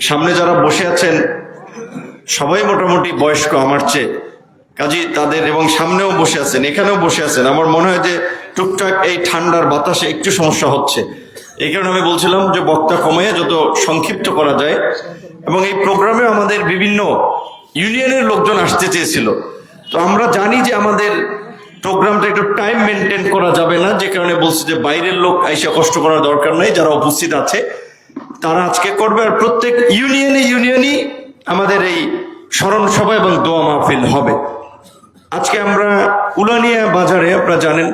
সামনে যারা বসে আছেন, সবাই মোটামুটি বয়স্ক আমার চেয়ে। কাজী তাদের এবং সামনেও বসে আছেন, এখানেও বসে আছেন। আমার মনে হয় যে টুকটাক এই ঠান্ডার বাতাসে একটু সমস্যা হচ্ছে। এই কারণে আমি বলছিলাম যে বক্তা কমিয়ে যত সংক্ষিপ্ত করা যায়। এবং এই প্রোগ্রামে আমাদের বিভিন্ন ইউনিয়নের লোকজন আসতে চেয়েছিল। তো আমরা জানি যে আমাদের প্রোগ্রামটা একটু টাইম মেনটেন করা যাবে না, যে কারণে বলছি যে বাইরের লোক আইসা কষ্ট করার দরকার নাই, যারা উপস্থিত আছে। তারা আজকে করবে আর প্রত্যেক ইউনিয়নে ইউনিয়নই আমাদের এই স্মরণ সভা এবং দোয়া মাহফিল হবে। আজকে আমরা উলানিয়া বাজারে, আপনারা জানেন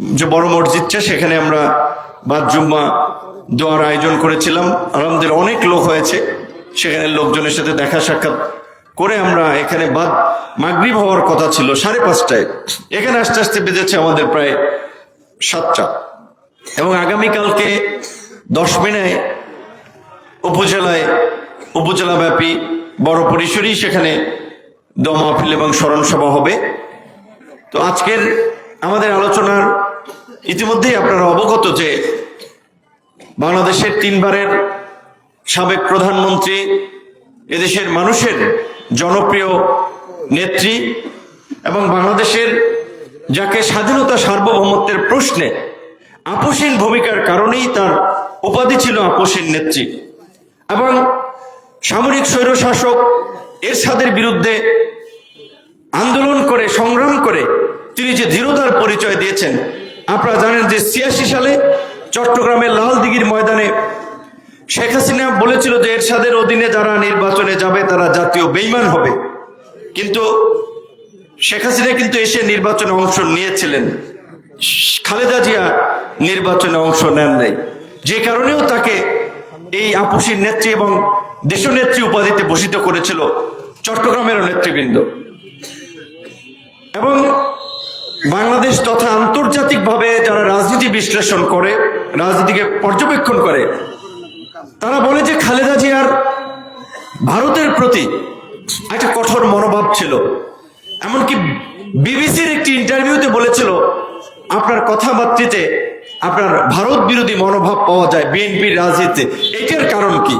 যে বড় মসজিদটা সেখানে আমরা বাদ জুম্মা দোয়ার আয়োজন করেছিলাম। আলহামদুলিল্লাহ অনেক লোক হয়েছে। সেখানে লোকজনের সাথে দেখা সাক্ষাৎ করে আমরা এখানে বাদ মাগরিব হওয়ার কথা ছিল, সাড়ে পাঁচটায়। এখানে আস্তে আস্তে বেজেছে আমাদের প্রায় সাতটা। এবং আগামীকালকে দশ মিনায় উপজেলায়, উপজেলাব্যাপী বড় পরিসরই সেখানে দোয়া মাহফিল এবং স্মরণ সভা হবে। তো আজকের আমাদের আলোচনার ইতিমধ্যেই আপনারা অবগত যে বাংলাদেশের তিনবারের সাবেক প্রধানমন্ত্রী এদেশের মানুষের জনপ্রিয় নেত্রী এবং বাংলাদেশের যাকে স্বাধীনতা সার্বভৌমত্বের প্রশ্নে আপোষহীন ভূমিকার কারণেই তার উপাধি ছিল আপোষহীন নেত্রী। এবং সামরিক স্বৈরশাসক এরশাদের বিরুদ্ধে আন্দোলন করে, সংগ্রাম করে তিনি যে দৃঢ়তার পরিচয় দিয়েছেন, আপনারা জানেন যে ছিয়াশি সালে চট্টগ্রামের লাল দিঘির ময়দানে শেখ হাসিনা বলেছিল যে এরশাদের অধীনে যারা নির্বাচনে যাবে, তারা জাতীয় বেইমান হবে। কিন্তু শেখ হাসিনা কিন্তু এসে নির্বাচনে অংশ নিয়েছিলেন। খালেদা জিয়া নির্বাচনে অংশ নেন নাই। যে কারণেও তাকে এই আপুসির নেত্রী এবং দেশনেত্রী উপাধিতে ভূষিত করেছিল চট্টগ্রামেরও নেতৃবৃন্দ। এবং বাংলাদেশ তথা আন্তর্জাতিকভাবে যারা রাজনীতি বিশ্লেষণ করে, রাজনীতিকে পর্যবেক্ষণ করে, তারা বলে যে খালেদা জিয়ার ভারতের প্রতি একটা কঠোর মনোভাব ছিল। এমনকি বিবিসির একটি ইন্টারভিউতে বলেছিল, আপনার কথাবার্তিতে আপনার ভারত বিরোধী মনোভাব পাওয়া যায় বিএনপির রাজনীতিতে। এটার কারণ কি?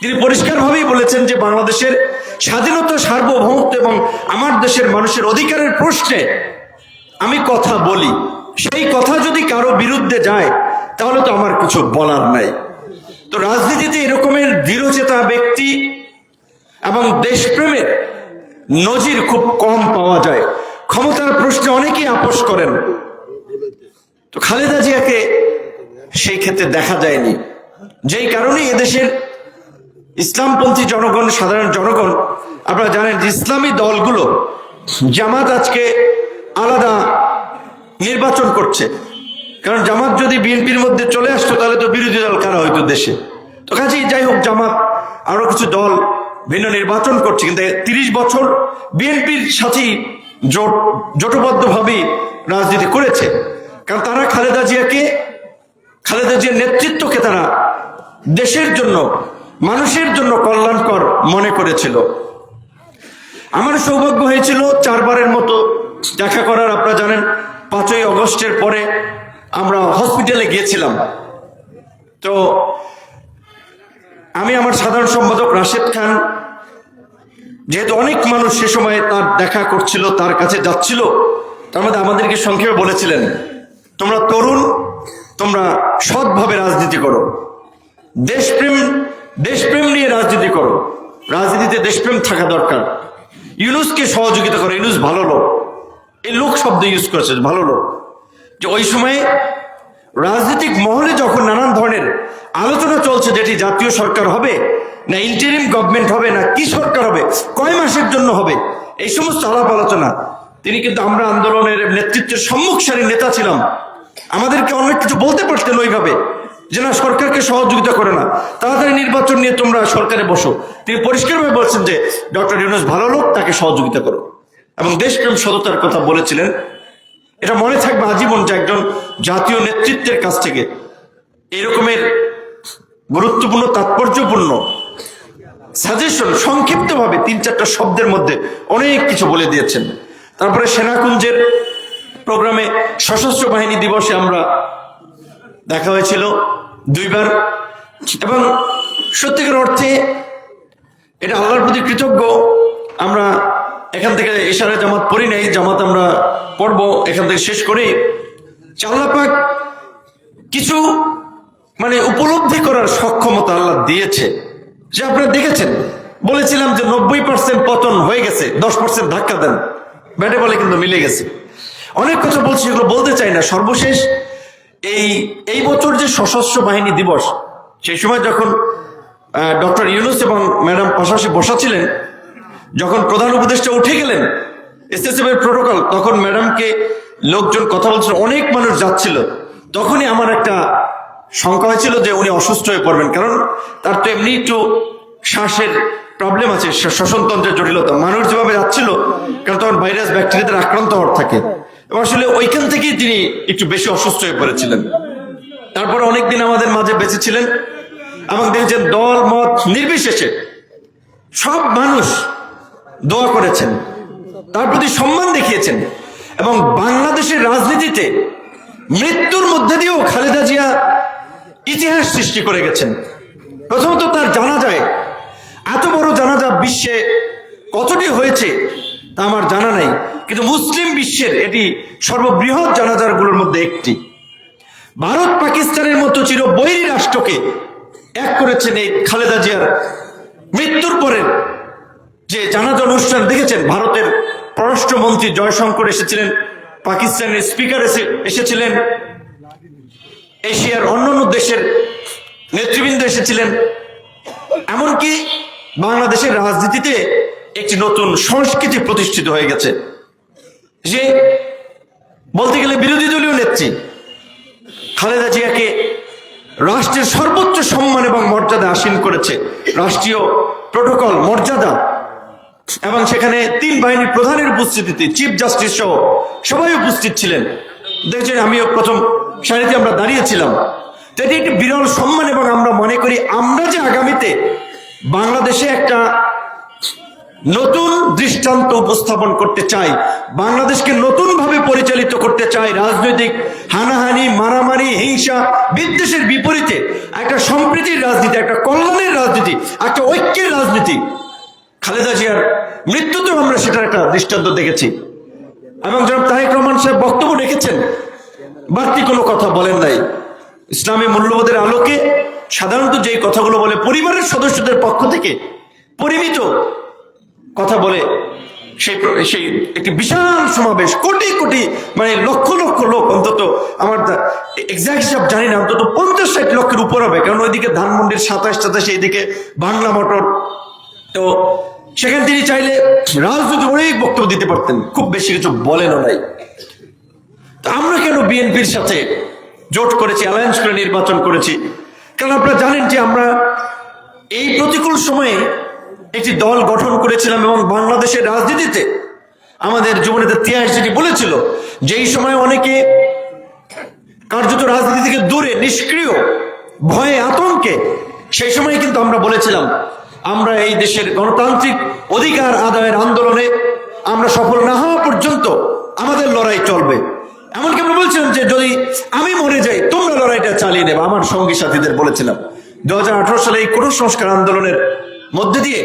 তিনি পরিষ্কারভাবেই বলেছেন যে বাংলাদেশের স্বাধীনতা, সার্বভৌমত্ব এবং আমার দেশের মানুষের অধিকারের প্রশ্নে আমি কথা বলি। সেই কথা যদি কারও বিরুদ্ধে যায়, তাহলে তো আমার কিছু বলার নাই। তো রাজনীতিতে এরকমের দৃঢ়চেতা ব্যক্তি এবং দেশপ্রেমের নজির খুব কম পাওয়া যায়। ক্ষমতার প্রশ্নে অনেকেই আপোষ করেন। তো খালেদা জিয়াকে সেই ক্ষেত্রে দেখা যায়নি। যেই কারণে এদেশের ইসলামপন্থী জনগণ, সাধারণ জনগণ, আপনারা জানেন যে ইসলামী দলগুলো জামাত আজকে আলাদা নির্বাচন করছে। কারণ জামাত যদি বিএনপির মধ্যে চলে আসতো, তাহলে তো বিরোধী দল কারা হইতো দেশে? তো কাজেই যাই হোক, জামাত আরও কিছু দল ভিন্ন নির্বাচন করছে, কিন্তু তিরিশ বছর বিএনপির সাথেই জোট জোটবদ্ধভাবেই রাজনীতি করেছে। কারণ তারা খালেদা জিয়াকে, খালেদা জিয়ার নেতৃত্বকে তারা দেশের জন্য, মানুষের জন্য কল্যাণকর মনে করেছিল। আমার সৌভাগ্য হয়েছিল চারবারের মতো দেখা করার, আপনারা জানেন, পাঁচই অগস্টের পরে আমরা হসপিটালে গিয়েছিলাম। তো আমি আমার সাধারণ সম্পাদক রাশেদ খান, যেহেতু অনেক মানুষ সে সময় তার দেখা করছিল, তার কাছে যাচ্ছিল, তার মধ্যে আমাদেরকে সংক্ষেপে বলেছিলেন তোমরা তরুণ, তোমরা সৎভাবে রাজনীতি করো। দেশপ্রেম দেশপ্রেম নিয়ে রাজনীতি করো। রাজনীতিতে দেশপ্রেম থাকা দরকার। ইউনুসকে সহযোগিতা করো, ইউনুস ভালো লোক। এই লোক শব্দ ইউজ করেছে, ভালো লোক। যে ওই সময়ে রাজনৈতিক মহলে যখন নানান ধরনের আলোচনা চলছে যেটি জাতীয় সরকার হবে, না ইন্টারিম গভর্নমেন্ট হবে, না কি সরকার হবে, কয় মাসের জন্য হবে, এই সমস্ত আলাপ আলোচনা। তিনি কিন্তু আমরা আন্দোলনের নেতৃত্বের সম্মুখ সারির নেতা ছিলাম। আমাদেরকে অনেক কিছু বলতে পারতেন ওইভাবে, যে না, সরকারকে সহযোগিতা করে না। তাড়াতাড়ি নির্বাচন নিয়ে তোমরা সরকারে বসো। তিনি পরিষ্কারভাবে বলছেন যে, ডক্টর ইউনুস ভালো লোক, তাকে সহযোগিতা করো। এবং দেশপ্রেম, সততার কথা বলেছিলেন। এটা মনে থাকবে আজীবন যে একজন জাতীয় নেতৃত্বের কাছ থেকে। এরকমের গুরুত্বপূর্ণ, তাৎপর্যপূর্ণ সাজেশন সংক্ষিপ্তভাবে তিন চারটা শব্দের মধ্যে অনেক কিছু বলে দিয়েছেন। তারপরে সেনাকুঞ্জের প্রোগ্রামে সশস্ত্র বাহিনী দিবসে আমরা দেখা হয়েছিল দুইবার। এবং সত্যিকার অর্থে এটা আল্লাহর প্রতি কৃতজ্ঞ। আমরা এখান থেকে এশারে জামাত পড়ি নাই, জামাত আমরা পড়ব, এখান থেকে শেষ করি। আল্লাহ পাক কিছু মানে উপলব্ধি করার সক্ষমতা আল্লাহ দিয়েছে। যে আপনারা দেখেছেন, বলেছিলাম যে নব্বই পার্সেন্ট পতন হয়ে গেছে, দশ পার্সেন্ট ধাক্কা দেন। ব্যাটে বলে কিন্তু মিলে গেছে। অনেক কথা বলছি, এগুলো বলতে চাই না। সর্বশেষ এই এই বছর যে সশস্ত্র বাহিনী দিবস, সেই সময় যখন ডক্টর ইউনুস এবং ম্যাডাম পাশাপাশি বসা ছিলেন যখন প্রধান উপদেষ্টা উঠে গেলেন এসএসএফ এর প্রোটোকল, তখন ম্যাডামকে লোকজন কথা বলছিল, অনেক মানুষ যাচ্ছিল। তখনই আমার একটা শঙ্কা হয়েছিল যে উনি অসুস্থ হয়ে পড়বেন, কারণ তার তো এমনি একটু শ্বাসের প্রবলেম আছে শ্বসনতন্ত্রের জটিলতা। মানুষ যেভাবে যাচ্ছিল, কারণ তখন ভাইরাস ব্যাকটেরিয়াতে আক্রান্ত হওয়ার থাকে। এবং আসলে ওইখান থেকেই তিনি একটু বেশি অসুস্থ হয়ে পড়েছিলেন। তারপরে অনেকদিন আমাদের মাঝে বেঁচে ছিলেন এবং দেখেছেন দল, মত নির্বিশেষে সব মানুষ দোয়া করেছেন, তার প্রতি সম্মান দেখিয়েছেন এবং বাংলাদেশের রাজনীতিতে মৃত্যুর মধ্যে দিয়েও খালেদা জিয়া ইতিহাস সৃষ্টি করে গেছেন। প্রথমত তার জানা যায়, এত বড় জানাজা বিশ্বে কতটি হয়েছে তা আমার জানা নাই। কিন্তু মুসলিম বিশ্বের এটি সর্ববৃহৎ জানাজারগুলোর মধ্যে একটি। ভারত পাকিস্তানের মতো চির বৈরী রাষ্ট্রকে এক করেছেন এই খালেদা জিয়ার মৃত্যুর পরের যে জানাজা অনুষ্ঠান দেখেছেন, ভারতের পররাষ্ট্রমন্ত্রী জয়শঙ্কর এসেছিলেন, পাকিস্তানের স্পিকার এসে, এসেছিলেন, এশিয়ার অন্যান্য দেশের নেতৃবৃন্দ এসেছিলেন। এমনকি বাংলাদেশের রাজনীতিতে একটি নতুন সংস্কৃতি প্রতিষ্ঠিত হয়ে গেছে। যে বলতে গেলে বিরোধী দলীয় নেত্রী খালেদা জিয়াকে রাষ্ট্রের সর্বোচ্চ সম্মান এবং মর্যাদা আসীন করেছে। রাষ্ট্রীয় প্রোটোকল, মর্যাদা। এবং সেখানে তিন বাহিনীর প্রধানের উপস্থিতিতে চিফ জাস্টিস সহ সবাই উপস্থিত ছিলেন। দেখছেন, আমিও প্রথম সারিতে আমরা দাঁড়িয়েছিলাম। এটি একটি বিরল সম্মান এবং আমরা মনে করি আমরা যে আগামীতে বাংলাদেশে একটা নতুন দৃষ্টান্ত উপস্থাপন করতে চাই, বাংলাদেশকে নতুন ভাবে পরিচালিত করতে চাই, রাজনৈতিক হানাহানি, মারামারি, হিংসা, বিদ্বেষের বিপরীতে, একটা সম্প্রীতির রাজনীতি, একটা কল্যাণের রাজনীতি, একটা ঐক্যের রাজনীতি। খালেদা জিয়ার মৃত্যুতেও আমরা সেটার একটা দৃষ্টান্ত দেখেছি। এবং জনাব তাহেক রহমান সাহেব বক্তব্য রেখেছেন, বাড়তি কোনো কথা বলেন নাই। ইসলামী মূল্যবোধের আলোকে সাধারণত যেই কথাগুলো বলে, পরিবারের সদস্যদের পক্ষ থেকে পরিমিত কথা বলে সেই সেই একটি বিশাল সমাবেশ, কোটি কোটি মানে লক্ষ লক্ষ লোক অন্তত, আমার এক্সাক্ট হিসাব জানি না, অন্তত পঞ্চাশ ষাট লক্ষের উপর হবে, কারণ ওইদিকে ধানমন্ডির সাতাশ সাতাশ এইদিকে বাংলা মোটর। তো সেখানে তিনি চাইলে রাজনীতি অনেক বক্তব্য দিতে পারতেন, খুব বেশি কিছু বলেনও নাই। তো আমরা কেন বিএনপির সাথে জোট করেছি অ্যালায়েন্স করে নির্বাচন করেছি? কারণ আপনারা জানেন যে আমরা এই প্রতিকূল সময়ে একটি দল গঠন করেছিলাম এবং বাংলাদেশের রাজনীতিতে আমাদের যুবনেতা তিয়াস যেটি বলেছিল যে এই সময় অনেকে কার্যত রাজনীতি থেকে দূরে, নিষ্ক্রিয়, ভয়ে, আতঙ্কে, সেই সময় কিন্তু আমরা বলেছিলাম, আমরা এই দেশের গণতান্ত্রিক অধিকার আদায়ের আন্দোলনে আমরা সফল না হওয়া পর্যন্ত আমাদের লড়াই চলবে। এমনকি আমরা বলছিলাম যে যদি আমি মরে যাই, তোমরা লড়াইটা চালিয়ে নেবে, আমার সঙ্গী সাথীদের বলেছিলাম। দু হাজার আঠারো সালে এই কোন সংস্কার আন্দোলনের মধ্যে দিয়ে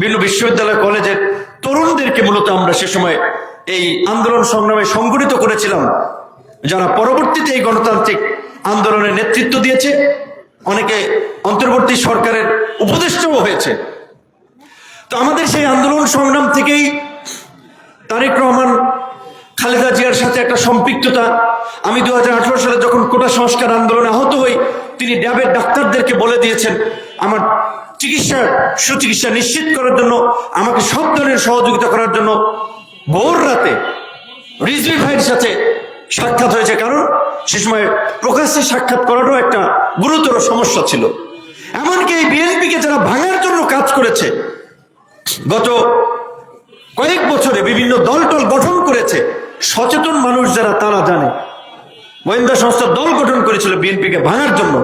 বিভিন্ন বিশ্ববিদ্যালয়, কলেজের তরুণদেরকে মূলত আমরা সে সময় এই আন্দোলন সংগ্রামে সংগঠিত করেছিলাম। যারা পরবর্তীতে এই গণতান্ত্রিক আন্দোলনের নেতৃত্ব দিয়েছে, অনেকে অন্তর্বর্তী সরকারের উপদেষ্টাও হয়েছে। তো আমাদের সেই আন্দোলন সংগ্রাম থেকেই তারেক রহমান, খালেদা জিয়ার সাথে একটা সম্পৃক্ততা। আমি দু হাজার আঠারো সালে যখন কোটা সংস্কার আন্দোলনে আহত হই, তিনি ড্যাবের ডাক্তারদেরকে বলে দিয়েছেন, আমার চিকিৎসা সুচিকিৎসা নিশ্চিত করার জন্য, আমাকে সব ধরনের সহযোগিতা করার জন্য ভোর রাতে রিজভি ভাইয়ের সাথে সাক্ষাৎ হয়েছে। কারণ সে সময় প্রকাশ্যে সাক্ষাৎ করাটাও একটা গুরুতর সমস্যা ছিল। এমনকি এই বিএনপিকে যারা ভাঙার জন্য কাজ করেছে, গত কয়েক বছরে বিভিন্ন দল টল গঠন করেছে, সচেতন মানুষ যারা তারা জানে। গোয়েন্দা সংস্থার দল গঠন করেছিল বিএনপিকে ভাঙার জন্য।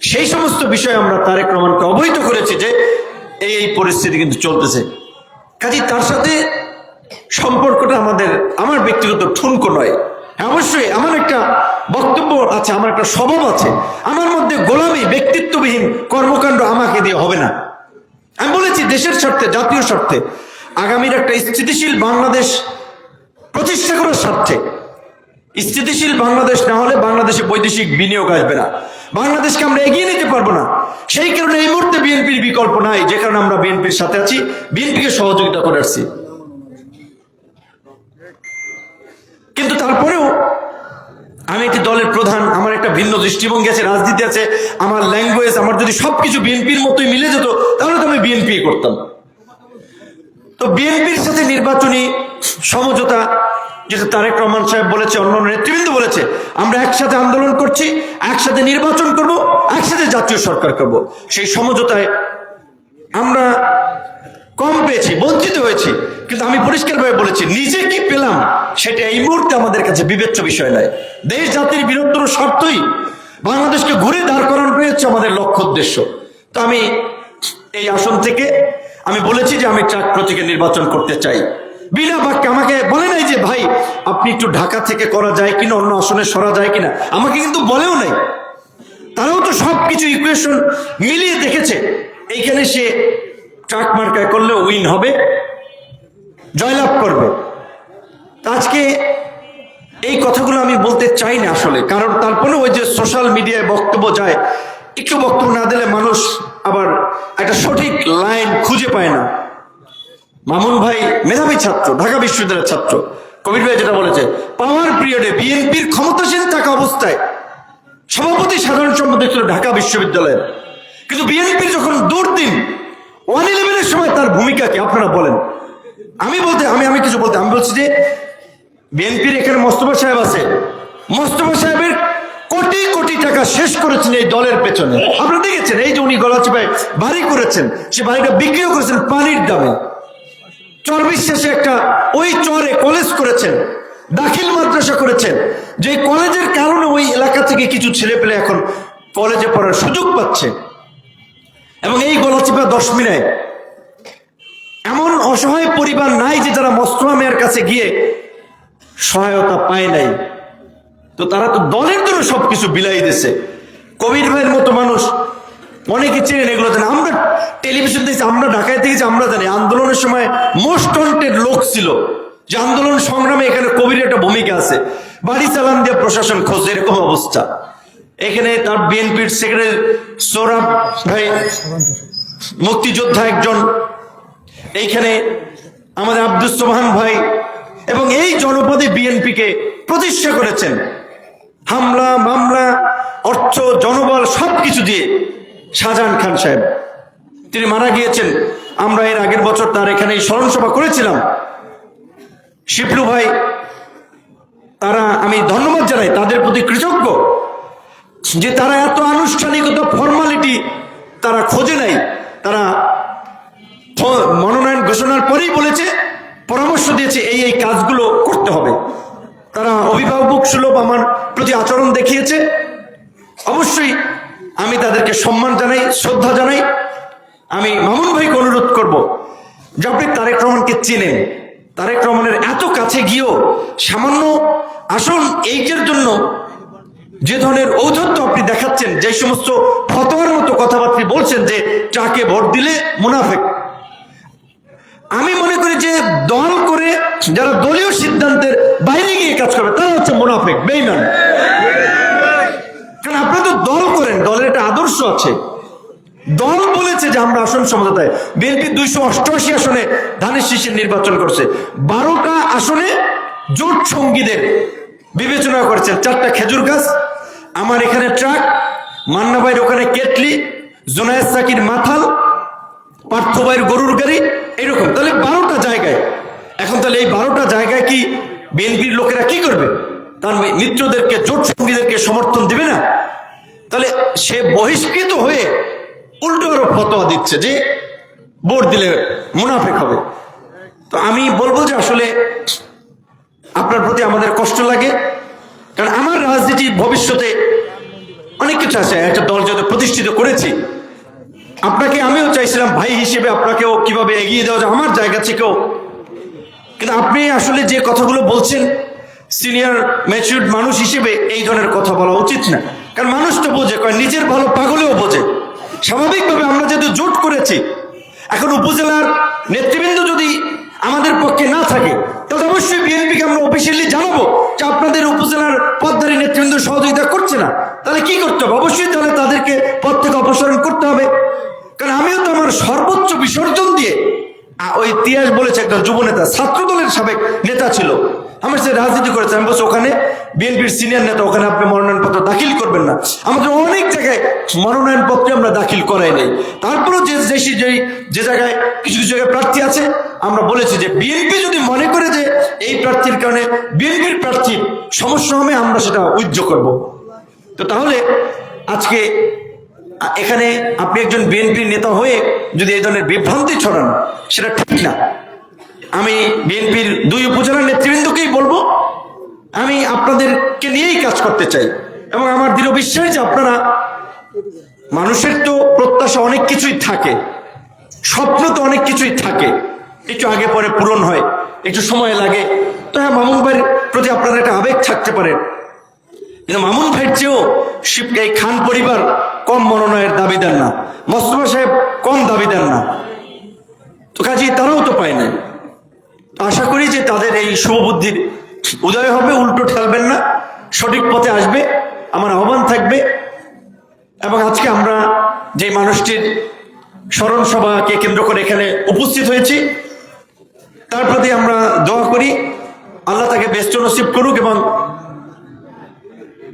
সেই সমস্ত বিষয়ে আমরা তারেক রহমানকে অবহিত করেছি যে এই এই পরিস্থিতি কিন্তু চলতেছে। কাজে তার সাথে সম্পর্কটা আমাদের আমার ব্যক্তিগত ঠুনকো নয়। হ্যাঁ, অবশ্যই আমার একটা বক্তব্য আছে আমার একটা স্বভাব আছে। আমার মধ্যে গোলামি ব্যক্তিত্ববিহীন কর্মকাণ্ড আমাকে দিয়ে হবে না। আমি বলেছি দেশের স্বার্থে জাতীয় স্বার্থে। আগামীর একটা স্থিতিশীল বাংলাদেশ প্রতিষ্ঠা করার স্বার্থে। স্থিতিশীল বাংলাদেশ না হলে বাংলাদেশে বৈদেশিক বিনিয়োগ আসবে না। বাংলাদেশকে আমরা এগিয়ে নিতে পারব না। সেই কারণে এই মুহূর্তে বিএনপির বিকল্প নাই, যে কারণে আমরা বিএনপির সাথে আছি, বিএনপিকে সহযোগিতা করে আসছি। কিন্তু তারপরেও আমি একটি দলের প্রধান, আমার একটা ভিন্ন দৃষ্টিভঙ্গি আছে, রাজনীতি আছে, আমার ল্যাঙ্গুয়েজ আমার যদি সবকিছু বিএনপির মতোই মিলে যেত, তাহলে তো আমি বিএনপি করতাম। তো বিএনপির সাথে নির্বাচনী সমঝোতা যেটা তারেক রহমান সাহেব বলেছে, অন্য নেতৃবৃন্দ বলেছে, আমরা একসাথে আন্দোলন করছি, একসাথে নির্বাচন করব, একসাথে জাতীয় সরকার করব। সেই সমঝোতায় আমরা কম পেয়েছি, বঞ্চিত হয়েছি। কিন্তু আমি পরিষ্কারভাবে বলেছি, নিজে কি পেলাম, সেটা এই মুহূর্তে আমাদের কাছে বিবেচ্য বিষয় নয়। দেশ জাতির বৃহত্তর স্বার্থই বাংলাদেশকে ঘুরে দাঁড় করানো হচ্ছে আমাদের লক্ষ্য উদ্দেশ্য। তো আমি এই আসন থেকে আমি বলেছি যে আমি ট্রাক প্রতীকে নির্বাচন করতে চাই। বিনা বাক্যে আমাকে বলে নাই যে, ভাই আপনি একটু ঢাকা থেকে করা যায় কিনা, অন্য আসনে সরা যায় কিনা? আমাকে কিন্তু বলেও নাই। তারাও তো সবকিছু ইকুয়েশন মিলিয়ে দেখেছে। এইখানে সে ট্রাক মার্কায় করলে উইন হবে। জয়লাভ করবে। আজকে এই কথাগুলো আমি বলতে চাই না আসলে, কারণ তারপরে ওই যে সোশ্যাল মিডিয়ায় বক্তব্য যায়, একটু বক্তব্য না দিলে মানুষ আবার একটা সঠিক লাইন খুঁজে পায় না। মামুন ভাই, মেধাবী ছাত্র, ঢাকা বিশ্ববিদ্যালয়ের ছাত্র। কবির ভাই যেটা বলেছে, পাওয়ার পিরিয়ডে বিএনপির ক্ষমতাসীন থাকা অবস্থায় সভাপতি সাধারণ সম্পাদক ছিল ঢাকা বিশ্ববিদ্যালয়ের। কিন্তু বিএনপির যখন দুর্দিন ওয়ান ইলেভেনের সময় তার ভূমিকা কি? আপনারা বলেন। আমি বলতে, আমি আমি কিছু বলতে, আমি বলছি যে বিএনপির এখানে মোস্তফা সাহেব আছে। মোস্তফা সাহেবের কোটি কোটি টাকা শেষ করেছেন এই দলের পেছনে। আপনারা দেখেছেন, এই যে উনি গলাচিপায় বাড়ি করেছেন, সে বাড়িটা বিক্রিও করেছেন পানির দামে। চর বিশ্বাসে একটা ওই চরে কলেজ করেছেন, দাখিল মাদ্রাসা করেছেন, যে কলেজের কারণে ওই এলাকা থেকে কিছু ছেলে পেলে এখন কলেজে পড়ার সুযোগ পাচ্ছে। এবং এই গলাচিপা দশ মিনায় এমন অসহায় পরিবার নাই যে যারা মস্তফা মেয়ের কাছে গিয়ে সহায়তা পায় নাই। তো তারা তো দলের জন্য সবকিছু বিলাই দিছে। কবির ভাইয়ের মতো মানুষ অনেকে চেনেন এগুলো জানে আমরা টেলিভিশন দেখছি, আমরা ঢাকায় থেকে আমরা জানি। আন্দোলনের সময় মোস্ট ওয়ান্টেড লোক ছিল। যে আন্দোলন সংগ্রামে এখানে কবির একটা ভূমিকা আছে। বাড়ি চালান দিয়ে প্রশাসন খোঁজ, এরকম অবস্থা। এখানে তার বিএনপির সেক্রেটারি সৌরভ ভাই, মুক্তিযোদ্ধা একজন। এইখানে আমাদের আব্দুল সোহান ভাই এবং এই জনপদে বিএনপিকে প্রতিষ্ঠা করেছেন। হামলা, মামলা, অর্থ, জনবল সবকিছু দিয়ে। শাহজাহান খান সাহেব। তিনি মারা গিয়েছেন। আমরা এর আগের বছর তার এখানে এই স্মরণ সভা করেছিলাম। শিপলু ভাই, তারা, আমি ধন্যবাদ জানাই, তাদের প্রতি কৃতজ্ঞ যে তারা এত আনুষ্ঠানিকতা ফর্মালিটি তারা খোঁজে নাই। তারা মনোনয়ন ঘোষণার পরেই বলেছে, পরামর্শ দিয়েছে, এই এই কাজগুলো করতে হবে। তারা অভিভাবক সুলভ আমার প্রতি আচরণ দেখিয়েছে। অবশ্যই আমি তাদেরকে সম্মান জানাই, শ্রদ্ধা জানাই। আমি মামুন ভাইকে অনুরোধ করব, যে আপনি তারেক রহমানকে চেনেন। তারেক রহমানের এত কাছে গিয়েও সামান্য আসন এইটার জন্য যে ধরনের ঔদ্ধত্য আপনি দেখাচ্ছেন, যে সমস্ত ফতোয়ার মতো কথাবার্তা বলছেন যে চাকে ভোট দিলে মুনাফেক। আমি মনে করি যে দল করে যারা দলীয় সিদ্ধান্তের বাইরে গিয়ে কাজ করবে, তারা হচ্ছে মুনাফেক বেইমান তো দল করেন, দলের একটা আদর্শ আছে। দল বলেছে যে আমরা আসন সমঝোতায়। বিএনপি দুইশো অষ্টআশি আসনে ধানের শীষের নির্বাচন করছে। বারোটা আসনে জোট সঙ্গীদের বিবেচনা করেছেন। চারটা খেজুর গাছ, আমার এখানে ট্রাক, মান্না ভাইয়ের ওখানে কেটলি, জোনায়েদ সাকির মাথাল, পার্থ ভাইয়ের গরুর গাড়ি, এরকম। তাহলে বারোটা জায়গায়। এখন তাহলে এই বারোটা জায়গায় কি বিএনপির লোকেরা কি করবে? তার মিত্রদেরকে, জোট সঙ্গীদেরকে সমর্থন দিবে না? তাহলে সে বহিষ্কৃত হয়ে উল্টো ফতোয়া দিচ্ছে যে ভোট দিলে মুনাফেক হবে। তো আমি বলব যে আসলে আপনার প্রতি আমাদের কষ্ট লাগে, কারণ আমার রাজনীতির ভবিষ্যতে অনেক কিছু আছে, একটা দল যাতে প্রতিষ্ঠিত করেছি, আপনাকে আমিও চাইছিলাম, ভাই হিসেবে আপনাকেও কীভাবে এগিয়ে দেওয়া যায়, আমার জায়গা থেকেও। কিন্তু আপনি আসলে যে কথাগুলো বলছেন সিনিয়র ম্যাচিউর মানুষ হিসেবে এই ধরনের কথা বলা উচিত না। কারণ মানুষ তো বোঝে, কয় নিজের ভালো পাগলেও বোঝে। স্বাভাবিকভাবে আমরা যেহেতু জোট করেছি, এখন উপজেলার নেতৃবৃন্দ যদি আমাদের পক্ষে না থাকে, তাহলে অবশ্যই বিএনপিকে আমরা অফিসিয়ালি জানাব যে আপনাদের উপজেলার পদধারী নেতৃবৃন্দ সহযোগিতা করছে না। তাহলে কি করতে হবে? অবশ্যই তাহলে তাদেরকে পদ থেকে অপসারণ করতে হবে। কারণ আমিও তো আমার সর্বোচ্চ বিসর্জন দিয়ে ওই তিয়াস বলেছে একটা যুব নেতা ছাত্র দলের সাবেক নেতা ছিল। আমার সে রাজনীতি করেছে, আমি বলছি ওখানে বিএনপির সিনিয়র নেতা, ওখানে আপনি মনোনয়নপত্র দাখিল করবেন না। আমাদের অনেক জায়গায় মনোনয়নপত্রে আমরা দাখিল করাই নেই। তারপরেও যে যে যে জায়গায় কিছু কিছু জায়গায় প্রার্থী আছে, আমরা বলেছি যে বিএনপি যদি মনে করে যে এই প্রার্থীর কারণে বিএনপির প্রার্থী সমস্যা হবে, আমরা সেটা উজ্জ্ব করব। তো তাহলে আজকে এখানে আপনি একজন বিএনপির নেতা হয়ে যদি এই ধরনের বিভ্রান্তি ছড়ান, সেটা ঠিক না। আমি বিএনপির দুই উপজেলার নেতৃবৃন্দকেই বলব, আমি আপনাদেরকে নিয়েই কাজ করতে চাই। এবং আমার দৃঢ় বিশ্বাস যে আপনারা মানুষের তো প্রত্যাশা অনেক কিছুই থাকে, স্বপ্ন তো অনেক কিছুই থাকে, একটু আগে পরে পূরণ হয়, একটু সময় লাগে। তো হ্যাঁ মামুন ভাইয়ের প্রতি আপনার একটা আবেগ থাকতে পারে। কিন্তু মামুন ভাইয়ের চেয়েও শিব এই খান পরিবার কম মনোনয়ের দাবিদার না, মোস্তফা সাহেব কম দাবিদার না। তো কাজে তারাও তো পায় না আশা করি যে তাদের এই শুভবুদ্ধির উদয় হবে, উল্টো ঠেলবেন না। সঠিক পথে আসবে, আমার আহ্বান থাকবে। এবং আজকে আমরা যে মানুষটির স্মরণ সভাকে কেন্দ্র করে এখানে উপস্থিত হয়েছি, তার প্রতি আমরা দোয়া করি। আল্লাহ তাকে ব্যস্ত নসিব করুক এবং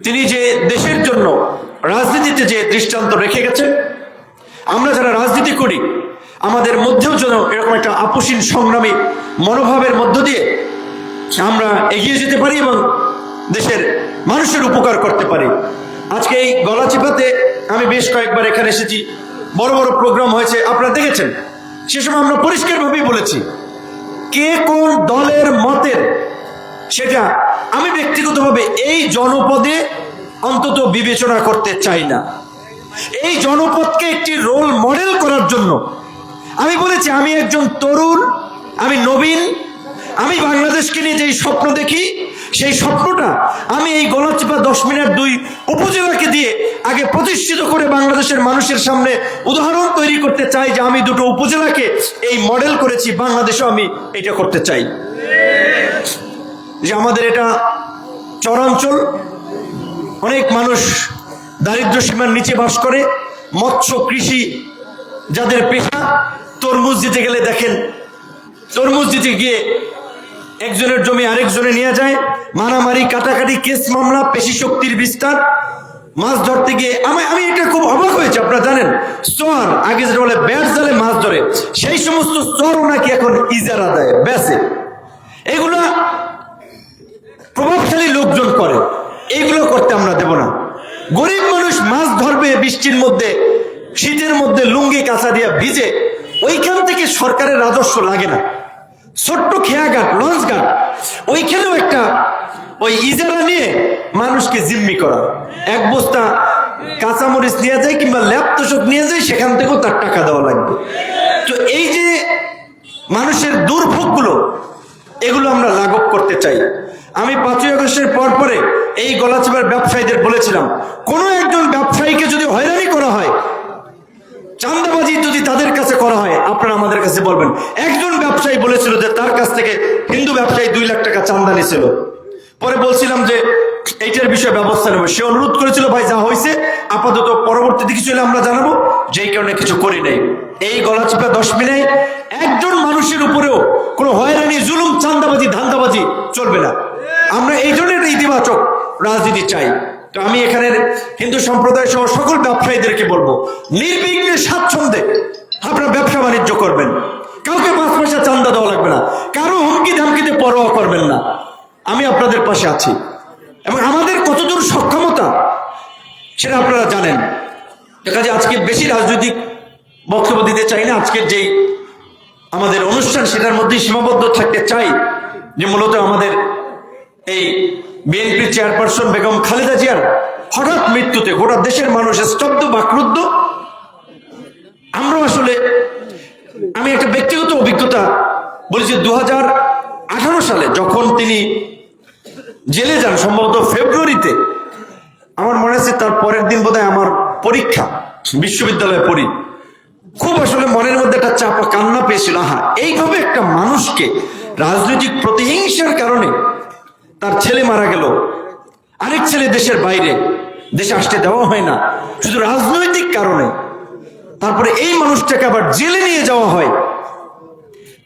তিনি যে দেশের জন্য রাজনীতিতে যে দৃষ্টান্ত রেখে গেছেন, আমরা যারা রাজনীতি করি আমাদের মধ্যেও যেন এরকম একটা আপোষীন সংগ্রামী মনোভাবের মধ্য দিয়ে আমরা এগিয়ে যেতে পারি এবং দেশের মানুষের উপকার করতে পারি। আজকে এই গলাচিপাতে আমি বেশ কয়েকবার এখানে এসেছি। বড় বড় প্রোগ্রাম হয়েছে, আপনারা দেখেছেন? সে সময় আমরা পরিষ্কারভাবেই বলেছি, কে কোন দলের মতের সেটা আমি ব্যক্তিগতভাবে এই জনপদে অন্তত বিবেচনা করতে চাই না। এই জনপদকে একটি রোল মডেল করার জন্য আমি বলেছি, আমি একজন তরুণ, আমি নবীন, আমি বাংলাদেশকে নিয়ে যেই স্বপ্ন দেখি, সেই স্বপ্নটা আমি এই গলাচিপা দশ মিনিট দুই উপজেলাকে দিয়ে আগে প্রতিষ্ঠিত করে বাংলাদেশের মানুষের সামনে উদাহরণ তৈরি করতে চাই যে আমি দুটো উপজেলাকে এই মডেল করেছি, বাংলাদেশেও আমি এটা করতে চাই। যে আমাদের এটা চরাঞ্চল, অনেক মানুষ দারিদ্র সীমার নিচে বাস করে, মৎস্য, কৃষি, যাদের পেশা তরমুজ দিতে গেলে দেখেন, তরমুজ দিতে গিয়ে একজনের জমি আরেকজনে নিয়ে যায়, মারামারি, কাটাকাটি, কেস মামলা, পেশি শক্তির বিস্তার, মাছ ধরতে গিয়ে, আমি আমি এটা খুব অবাক হয়েছে, আপনারা জানেন চর আগে যেটা বলে ব্যাট জালে মাছ ধরে, সেই সমস্ত চরও নাকি এখন ইজারা দেয় বেসে এগুলা প্রভাবশালী লোকজন করে এইগুলো করতে আমরা দেব না। গরিব মানুষ মাছ ধরবে বৃষ্টির মধ্যে, শীতের মধ্যে লুঙ্গি কাঁচা দিয়ে ভিজে ওইখান থেকে সরকারের রাজস্ব লাগে না। ছোট্ট খেয়াঘাট লঞ্চ ঘাট ওইখানেও একটা ওই ইজারা নিয়ে মানুষকে জিম্মি করা। এক বস্তা কাঁচামরিচ নিয়ে যায় কিংবা ল্যাপ তোষক নিয়ে যায়, সেখান থেকেও তার টাকা দেওয়া লাগবে। তো এই যে মানুষের দুর্ভোগগুলো, এগুলো আমরা লাঘব করতে চাই। আমি পাঁচই আগস্টের পর পরে এই গলাচিপার ব্যবসায়ীদের বলেছিলাম, কোনো একজন ব্যবসায়ীকে যদি হয়রানি করা হয় চান্দাবাজি যদি তাদের কাছে করা হয়, আপনারা আমাদের কাছে বলবেন। একজন ব্যবসায়ী বলেছিল যে তার কাছ থেকে হিন্দু ব্যবসায়ী দুই লাখ টাকা চান্দা নিয়েছিল পরে বলছিলাম যে এইটার বিষয়ে ব্যবস্থা নেব। সে অনুরোধ করেছিল, ভাই, যা হয়েছে, আপাতত পরবর্তীতে কিছু হলে আমরা জানাব। যেই কারণে কিছু করি নাই। এই গলাচিপা দশ মিনিট, একজন মানুষের উপরেও কোনো হয়রানি, জুলুম চান্দাবাজি ধান্দাবাজি চলবে না। আমরা এই ধরনের ইতিবাচক রাজনীতি চাই। তো আমি এখানের হিন্দু সম্প্রদায় সহ সকল ব্যবসায়ীদেরকে বলব, নির্বিঘ্নে স্বাচ্ছন্দ্যে আপনারা ব্যবসা বাণিজ্য করবেন। কাউকে পাঁচ পয়সা চান্দা দেওয়া লাগবে না, কারও হুমকি ধামকিতে পরোয়া করবেন না। আমি আপনাদের পাশে আছি। এবং আমাদের কতদূর সক্ষমতা সেটা আপনারা জানেন। কাজে আজকে বেশি রাজনৈতিক বক্তব্য দিতে চাই না, আজকের যেই আমাদের অনুষ্ঠান সেটার মধ্যেই সীমাবদ্ধ থাকতে চাই যে মূলত আমাদের এই বিএনপি চেয়ারপারসন বেগম খালেদা জিয়ার হঠাৎ মৃত্যুতে গোটা দেশের মানুষ স্তব্ধ বা ক্রুদ্ধ। আমরা আসলে, আমি একটা ব্যক্তিগত অভিজ্ঞতা বলেছি দু আঠারো সালে যখন তিনি জেলে যান, সম্ভবত ফেব্রুয়ারিতে, আমার মনে আছে তার পরের দিন বোধহয় আমার পরীক্ষা, বিশ্ববিদ্যালয়ে পড়ি। খুব আসলে মনের মধ্যে একটা চাপা কান্না পেয়েছিল হ্যাঁ এইভাবে একটা মানুষকে রাজনৈতিক প্রতিহিংসার কারণে তার ছেলে মারা গেল। আরেক ছেলে দেশের বাইরে। দেশে আসতে দেওয়া হয় না। শুধু রাজনৈতিক কারণে। তারপরে এই মানুষটাকে আবার জেলে নিয়ে যাওয়া হয়।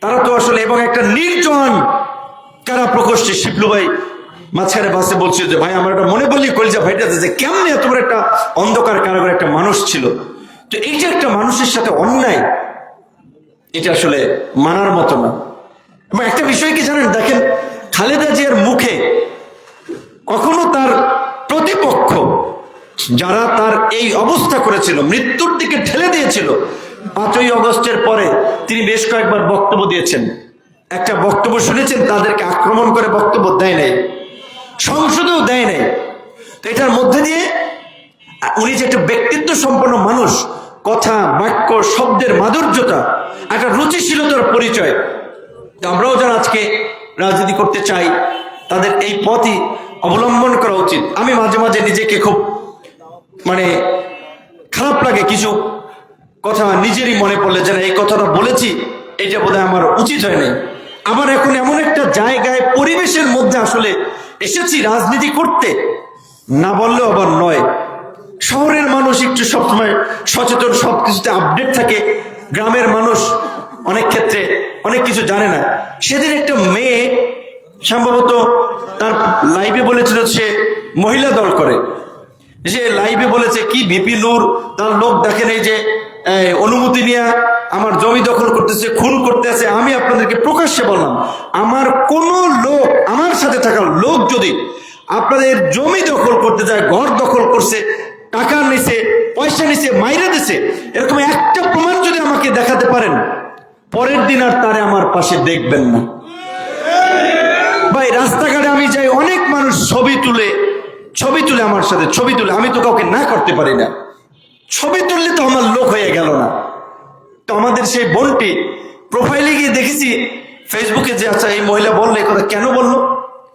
তারা তো আসলে এবং একটা নির্জন কারা প্রকোষ্ঠে শিবলু ভাই মাঝখানে বাসে বলছিল যে, ভাই, আমার একটা মনে বললি কলিজা ভাইটা যে, কেমনে এত বড় একটা অন্ধকার কারাগার একটা মানুষ ছিল? তো এই যে একটা মানুষের সাথে অন্যায়, এটা আসলে মানার মতো না। এবং একটা বিষয় কি জানেন, দেখেন খালেদা জিয়ার মুখে কখনো তার প্রতিপক্ষ, যারা তার এই অবস্থা করেছিল, মৃত্যুর দিকে ঠেলে দিয়েছিল, পাঁচই অগস্টের পরে তিনি বেশ কয়েকবার বক্তব্য দিয়েছেন। একটা বক্তব্য শুনেছেন, তাদেরকে আক্রমণ করে বক্তব্য দেয় নাই, সংসদেও দেয় নাই। তো এটার মধ্যে দিয়ে উনি যে একটা ব্যক্তিত্ব সম্পন্ন মানুষ, কথা, বাক্য, শব্দের মাধুর্যতা, একটা রুচিশীলতার পরিচয় আমরাও যারা আজকে রাজনীতি করতে চাই, তাদের এই পথই অবলম্বন করা উচিত। আমি মাঝে মাঝে নিজেকে খুব মানে খারাপ লাগে কিছু কথা নিজেরই মনে পড়লে যে এই কথাটা বলেছি, এটা বোধহয় আমার উচিত হয়নি আমার এখন এমন একটা জায়গায়, পরিবেশের মধ্যে আসলে এসেছি রাজনীতি করতে। না বললেও আবার নয়। শহরের মানুষ একটু সবসময় সচেতন সব কিছুতে আপডেট থাকে। গ্রামের মানুষ অনেক ক্ষেত্রে অনেক কিছু জানে না। সেদিন একটা মেয়ে সম্ভবত তার লাইভে বলেছিল সে মহিলা দল করে। যে লাইভে বলেছে, কি ভিপি নূর, তার লোক দেখেন এই যে অনুমতি নিয়ে আমার জমি দখল করতেছে, খুন করতেছে। আমি আপনাদেরকে প্রকাশ্যে বললাম, আমার কোন লোক, আমার সাথে থাকা লোক যদি আপনাদের জমি দখল করতে যায়, ঘর দখল করছে, টাকা নিছে, পয়সা নিছে, মাইরে দিছে, এরকম একটা প্রমাণ যদি আমাকে দেখাতে পারেন পরের দিন আর তারে আমার পাশে দেখবেন না। ভাই, রাস্তাঘাটে আমি যাই, অনেক মানুষ ছবি তুলে ছবি তুলে আমার সাথে, ছবি তুলে। আমি তো কাউকে না করতে পারি না। ছবি তুললে তো আমার লোক হয়ে গেল না। তো আমাদের সেই বোনটি প্রোফাইলে গিয়ে দেখেছি ফেসবুকে যে আচ্ছা এই মহিলা বলল কথা কেন বলল?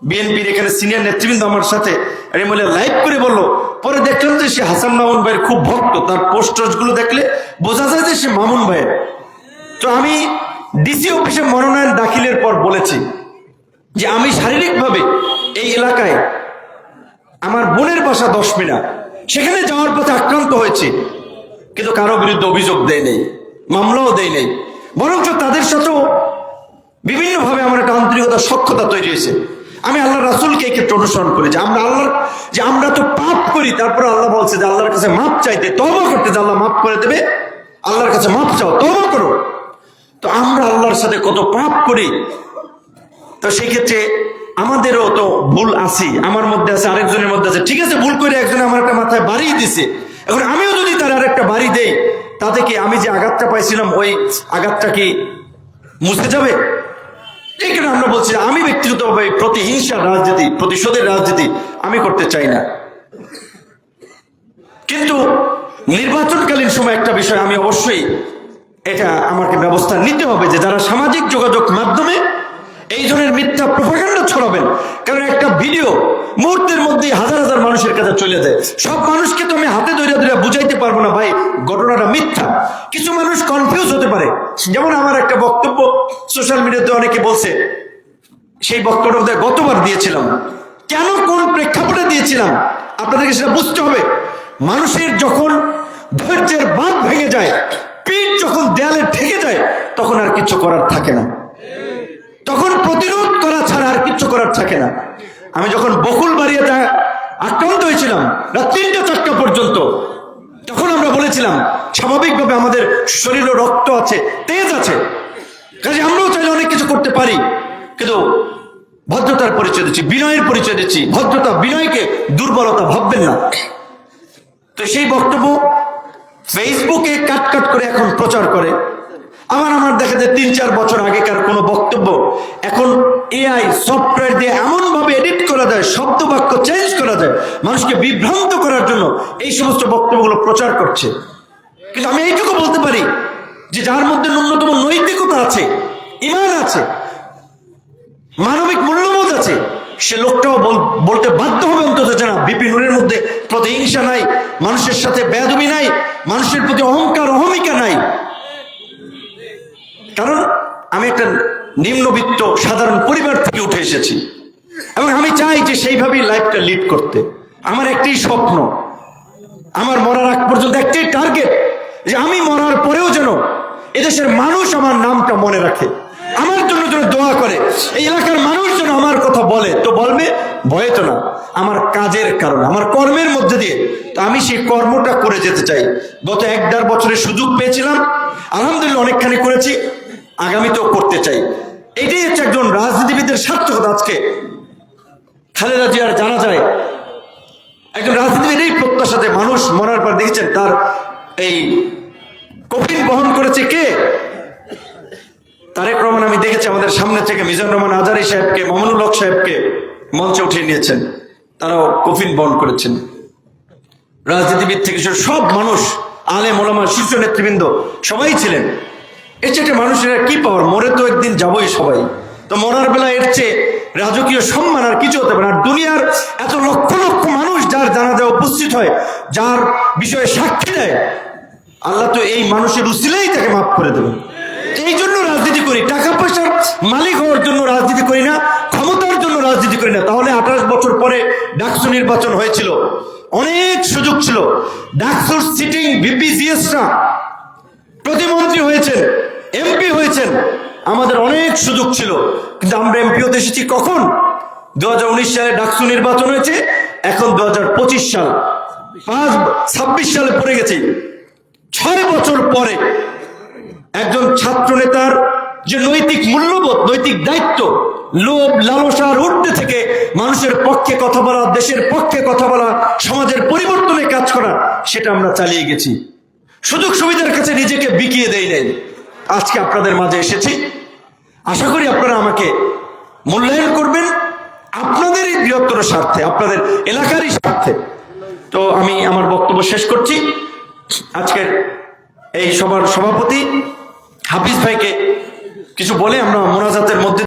বিএনপির এখানে সিনিয়র নেতৃবৃন্দ আমার সাথে এই মহিলা লাইভ করে বলল। পরে দেখলাম যে সে হাসান মামুন ভাইয়ের খুব ভক্ত। তার পোস্টার্সগুলো দেখলে বোঝা যায় যে সে মামুন ভাইয়ের। তো আমি ডিসি অফিসে মনোনয়ন দাখিলের পর বলেছি যে আমি শারীরিকভাবে এই এলাকায় আমার বোনের বাসা দশ মিনার। সেখানে যাওয়ার পথে আক্রান্ত হয়েছে। কিন্তু কারও বিরুদ্ধে অভিযোগ দেয় নেই, মামলাও দেয় নেই। বরঞ্চ তাদের সাথেও বিভিন্নভাবে আমার একটা আন্তরিকতা সক্ষতা তৈরি হয়েছে। আমি আল্লাহ রাসুলকে এই ক্ষেত্রে অনুসরণ করি যে আমরা আল্লাহর, যে আমরা তো পাপ করি, তারপরে আল্লাহ বলছে যে আল্লাহর কাছে মাপ চাইতে তবা করতে, যে আল্লাহ মাপ করে দেবে, আল্লাহর কাছে মাপ চাও তবা করো। তো আমরা আল্লাহর সাথে কত পাপ করি, তো সেই ক্ষেত্রে আমাদেরও তো ভুল আছে, আমার মধ্যে আছে, আরেকজনের মধ্যে আছে। ঠিক আছে, ভুল করে একজন আমার একটা মাথায় বাড়িয়ে দিছে। এখন আমিও যদি তার আরেকটা বাড়ি দেই, তাতে কি আমি যে আঘাতটা পাইছিলাম, ওই আঘাতটা কি মুছে যাবে? এই কারণে আমরা বলছি, আমি ব্যক্তিগতভাবে প্রতিহিংসার রাজনীতি, প্রতিশোধের রাজনীতি আমি করতে চাই না। কিন্তু নির্বাচনকালীন সময় একটা বিষয় আমি অবশ্যই এটা আমাকে ব্যবস্থা নিতে হবে যে যারা সামাজিক যোগাযোগ মাধ্যমে এই ধরনের মিথ্যা প্রভাকাণ্ডা ছড়াবেন। কারণ একটা ভিডিও মুহূর্তের মধ্যে হাজার হাজার মানুষের কাছে চলে যায়। সব মানুষকে তো আমি হাতে ধরে ধরে বুঝাইতে পারব না ভাই, ঘটনাটা মিথ্যা। কিছু মানুষ কনফিউজ হতে পারে। যেমন আমার একটা বক্তব্য সোশ্যাল মিডিয়াতে অনেকে বলছে, সেই বক্তব্যটা গতবার দিয়েছিলাম। কেন কোন প্রেক্ষাপটে দিয়েছিলাম? আপনাদেরকে সেটা বুঝতে হবে। মানুষের যখন ধৈর্যের বাঁধ ভেঙে যায় যখন দেয়ালে ঠেকে যায়, তখন আর কিছু করার থাকে না। তখন প্রতিরোধ করা ছাড়া আর কিচ্ছু করার থাকে না। আমি যখন বকুল বাড়িয়াতে আক্রান্ত হয়েছিলাম, রাত তিনটা, চারটা পর্যন্ত, তখন আমরা বলেছিলাম, স্বাভাবিকভাবে আমাদের শরীরে রক্ত আছে, তেজ আছে। কাজে আমরাও চাইলে অনেক কিছু করতে পারি, কিন্তু ভদ্রতার পরিচয় দিচ্ছি, বিনয়ের পরিচয় দিচ্ছি। ভদ্রতা বিনয়কে দুর্বলতা ভাববেন না। তো সেই বক্তব্য ফেসবুকে কাট কাট করে এখন প্রচার করে। আমার আমার দেখা যায় তিন, চার বছর আগেকার কোনো বক্তব্য এখন এআই সফটওয়্যার দিয়ে এমন ভাবে এডিট করা যায় শব্দ বাক্য চেঞ্জ করা যায়, মানুষকে বিভ্রান্ত করার জন্য এই সমস্ত বক্তব্যগুলো প্রচার করছে। কিন্তু আমি এইটুকু বলতে পারি যে যার মধ্যে ন্যূনতম নৈতিকতা আছে, ইমান আছে, মানবিক মূল্যবোধ আছে, সে লোকটাও বল- বলতে বাধ্য হবে অন্তত যে বিপিনের মধ্যে প্রতিহিংসা নাই, মানুষের সাথে বেদবি নাই মানুষের প্রতি অহংকার, অহমিকা নাই। কারণ আমি একটা নিম্নবিত্ত, সাধারণ পরিবার থেকে উঠে এসেছি। এবং আমি চাই যে সেইভাবেই লাইফটা লিড করতে। আমার একটাই স্বপ্ন, আমার মরার আগ পর্যন্ত একটাই টার্গেট যে আমি মরার পরেও যেন এদেশের মানুষ আমার নামটা মনে রাখে। আমার জন্য যেন দোয়া করে। এই এলাকার মানুষ যেন আমার কথা বলে। তো বলবে, ভয়ে তো না। আমার কাজের কারণে, আমার কর্মের মধ্যে দিয়ে। আমি সেই কর্মটা করে যেতে চাই। গত এক দেড় বছরের সুযোগ পেয়েছিলাম। আলহামদুলিল্লাহ অনেকখানি করেছি। আগামীতেও করতে চাই। এটাই হচ্ছে একজন রাজনীতিবিদের সার্থকতা আজকে। খালেদা জিয়ার জানা যায় একজন রাজনীতিবিদ এই প্রত্যাশাতে মানুষ মরার পর দেখেছেন তার এই কফিন বহন করেছে কে? তারেক রহমান আমি দেখেছি আমাদের সামনে থেকে মিজান রহমান আজারি সাহেবকে, মামুনুল হক সাহেবকে মঞ্চে উঠিয়ে নিয়েছেন। তারাও কফিন বহন করেছেন। রাজনীতিবিদ থেকে সব মানুষ আলে মোলামা শীর্ষ নেতৃবৃন্দ সবাই ছিলেন। এর চেয়ে মানুষের কি পাওয়ার? মরে তো একদিন যাবই সবাই। তো মরার বেলা এর চেয়ে রাজকীয় সম্মান আর কিছু হতে পারে। আর দুনিয়ার এত লক্ষ লক্ষ মানুষ যার জানাজা উপস্থিত হয়, যার বিষয়ে সাক্ষী দেয়, আল্লাহ তো এই মানুষের উসিলেই তাকে মাফ করে দেবেন। এই জন্য রাজনীতি করি। টাকা পয়সার মালিক হওয়ার জন্য রাজনীতি করি না, ক্ষমতার জন্য রাজনীতি করি না। তাহলে আঠাশ বছর পরে ডাকসু নির্বাচন হয়েছিল। অনেক সুযোগ ছিল। ডাকসুর সিটিং বিপিজিএসরা প্রতিমন্ত্রী হয়েছেন এমপি হয়েছেন। আমাদের অনেক সুযোগ ছিল। কিন্তু আমরা এমপি হতে এসেছি কখন? দু হাজার উনিশ সালে ডাকসু নির্বাচন হয়েছে। এখন দু হাজার পঁচিশ সাল। পাঁচ, ছাব্বিশ সালে পড়ে গেছি। ছয় বছর পরে একজন ছাত্র নেতার যে নৈতিক মূল্যবোধ, নৈতিক দায়িত্ব, লোভ লালসার ঊর্ধ্বে থেকে মানুষের পক্ষে কথা বলা, দেশের পক্ষে কথা বলা, সমাজের পরিবর্তনে কাজ করা, সেটা আমরা চালিয়ে গেছি। সুযোগ সুবিধার কাছে নিজেকে বিকিয়ে দেই নাই। আজকে আপনাদের মাঝে এসেছি। আশা করি আপনারা আমাকে মূল্যায়ন করবেন আপনাদেরই বৃহত্তর স্বার্থে, আপনাদের এলাকারই স্বার্থে। তো আমি আমার বক্তব্য শেষ করছি। আজকের এই সভার সভাপতি হাফিজ ভাইকে কিছু বলে আমরা মোনাজাতের মধ্যে